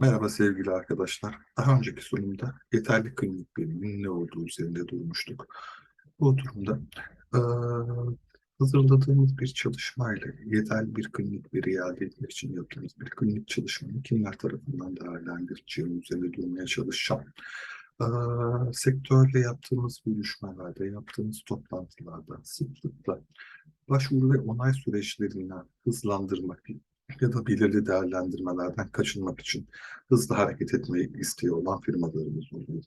Merhaba sevgili arkadaşlar. Daha önceki sunumda yeterli klinik biliminin ne olduğu üzerinde durmuştuk. Bu oturumda eee, hazırladığımız bir çalışmayla yeterli bir klinik veri elde etmek için yaptığımız bir klinik çalışmanın kimler tarafından değerlendirileceği üzerinde durmaya çalışacağım. Eee, sektörle yaptığımız görüşmelerde, yaptığımız toplantılarda sıklıkla başvuru ve onay süreçlerini hızlandırmak ya da belirli değerlendirmelerden kaçınmak için hızlı hareket etmeyi istiyor olan firmalarımız oluyor.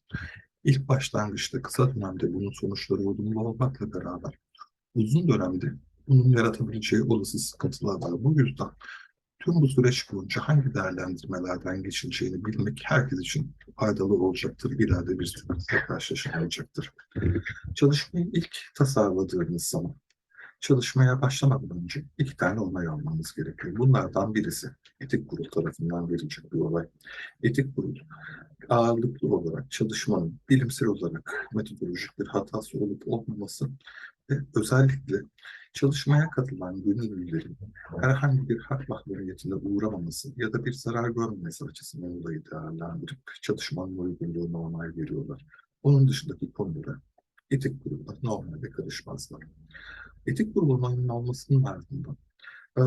İlk başlangıçta kısa dönemde bunun sonuçları olumlu olmakla beraber uzun dönemde bunun yaratabileceği olası sıkıntılar var. Bu yüzden tüm bu süreç boyunca hangi değerlendirmelerden geçileceğini bilmek herkes için faydalı olacaktır. İleride bir sıkıntıyla karşılaşılacaktır. Çalışmayı ilk tasarladığımız zaman çalışmaya başlamadan önce iki tane onay almamız gerekiyor. Bunlardan birisi etik kurul tarafından verilecek bir olay. Etik kurul ağırlıklı olarak çalışmanın bilimsel olarak metodolojik bir hatası olup olmaması ve özellikle çalışmaya katılan gönüllülerin herhangi bir hak mahremiyetine uğramaması ya da bir zarar görmemesi açısından olayı değerlendirip çalışmanın uygunluğuna onay veriyorlar. Onun dışındaki konulara etik kurullar normalde karışmazlar. Etik kurulunun olmasının ardından e,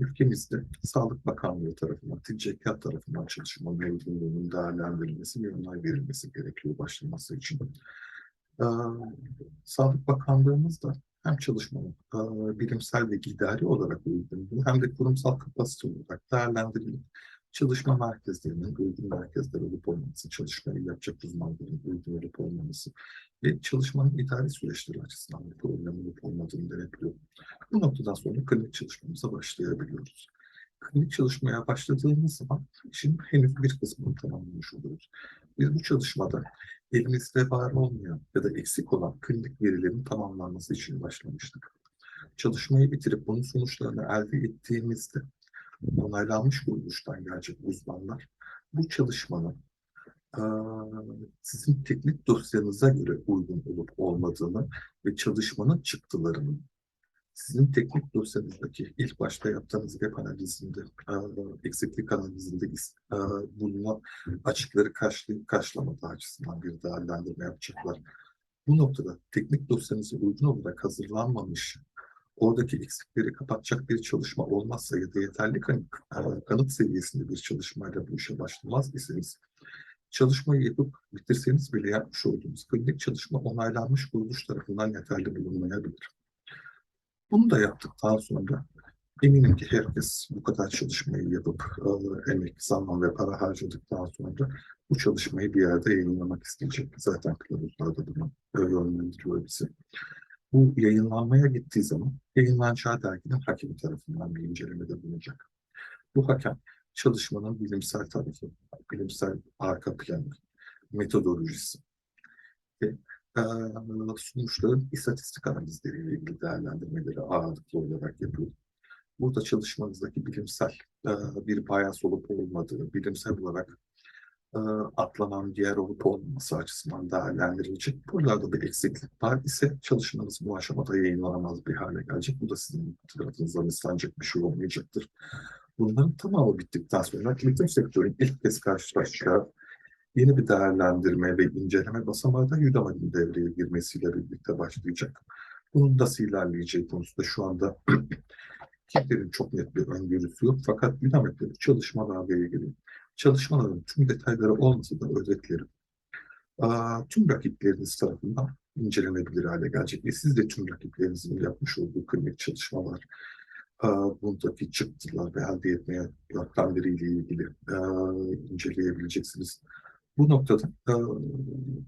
ülkemizde Sağlık Bakanlığı tarafından, TİCEKAT tarafından çalışmanın uygunluğunun değerlendirilmesi ve onay verilmesi gerekiyor başlaması için. E, Sağlık Bakanlığımız da hem çalışmanın e, bilimsel ve idari olarak uygunluğu hem de kurumsal kapasite olarak değerlendirilip çalışma merkezlerinin uygun merkezler olup olmaması, çalışmayı yapacak uzmanların uygun olup olmaması ve çalışmanın idari süreçleri açısından bir problem olup olmadığını denetliyor. Bu noktadan sonra klinik çalışmamıza başlayabiliyoruz. Klinik çalışmaya başladığımız zaman işin henüz bir kısmını tamamlamış oluyoruz. Biz bu çalışmada elimizde var olmayan ya da eksik olan klinik verilerin tamamlanması için başlamıştık. Çalışmayı bitirip bunun sonuçlarını elde ettiğimizde onaylanmış kuruluştan gelecek uzmanlar bu çalışmanın sizin teknik dosyanıza göre uygun olup olmadığını ve çalışmanın çıktılarının sizin teknik dosyanızdaki ilk başta yaptığınız web analizinde, eksiklik analizinde bulunan açıkları karşılayıp karşılamadığı açısından bir değerlendirme yapacaklar. Bu noktada teknik dosyanıza uygun olarak hazırlanmamış oradaki eksikleri kapatacak bir çalışma olmazsa ya da yeterli kanıt, kanıt seviyesinde bir çalışmayla bu işe başlamaz iseniz çalışmayı yapıp bitirseniz bile yapmış olduğunuz klinik çalışma onaylanmış kuruluş tarafından yeterli bulunmayabilir. Bunu da yaptıktan sonra eminim ki herkes bu kadar çalışmayı yapıp e, emek, zaman ve para harcadıktan sonra bu çalışmayı bir yerde yayınlamak isteyecek. Zaten kılavuzlar da bunu yönlendiriyor bizi. Bu yayınlanmaya gittiği zaman yayınlanacağı derginin hakimi tarafından bir incelemede bulunacak. Bu hakem çalışmanın bilimsel tarafı, bilimsel arka planı, metodolojisi ve e, istatistik analizleriyle ilgili değerlendirmeleri ağırlıklı olarak yapıyor. Burada çalışmanızdaki bilimsel e, bir bayas olup olmadığı, bilimsel olarak atlanan diğer olup olmaması açısından değerlendirilecek. Buralarda bir eksiklik var ise çalışmanız bu aşamada yayınlanamaz bir hale gelecek. Bu da sizin tarafınızdan istenecek bir şey olmayacaktır. Bunların tamamı bittikten sonra eğitim sektörün ilk kez karşılaşacağı yeni bir değerlendirme ve inceleme basamağı da Udemy'nin devreye girmesiyle birlikte başlayacak. Bunun nasıl ilerleyeceği konusunda şu anda kimlerin çok net bir öngörüsü yok. Fakat Udemy'de çalışmalarla ilgili çalışmaların tüm detayları olmasa da özetleri tüm rakipleriniz tarafından incelenebilir hale gelecek ve siz de tüm rakiplerinizin yapmış olduğu klinik çalışmalar, buradaki çıktılar ve elde etmeye yöntemleriyle ilgili e, inceleyebileceksiniz. Bu noktada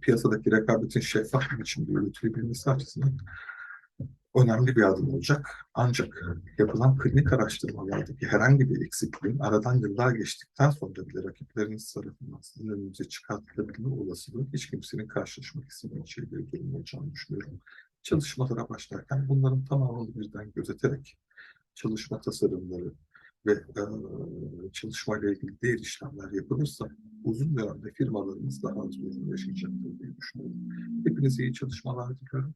piyasadaki rekabetin şeffaf bir biçimde yürütülebilmesi açısından önemli bir adım olacak. Ancak yapılan klinik araştırmalardaki herhangi bir eksikliğin aradan yıllar geçtikten sonra bile rakipleriniz tarafından sizin önünüze çıkartılabilme olasılığı hiç kimsenin karşılaşmak istemeyeceği bir durum olacağını düşünüyorum. Çalışmalara başlarken bunların tamamını birden gözeterek çalışma tasarımları ve e, çalışmayla ilgili diğer işlemler yapılırsa uzun dönemde firmalarımız daha az sorun yaşayacaktır diye düşünüyorum. Hepinize iyi çalışmalar diliyorum.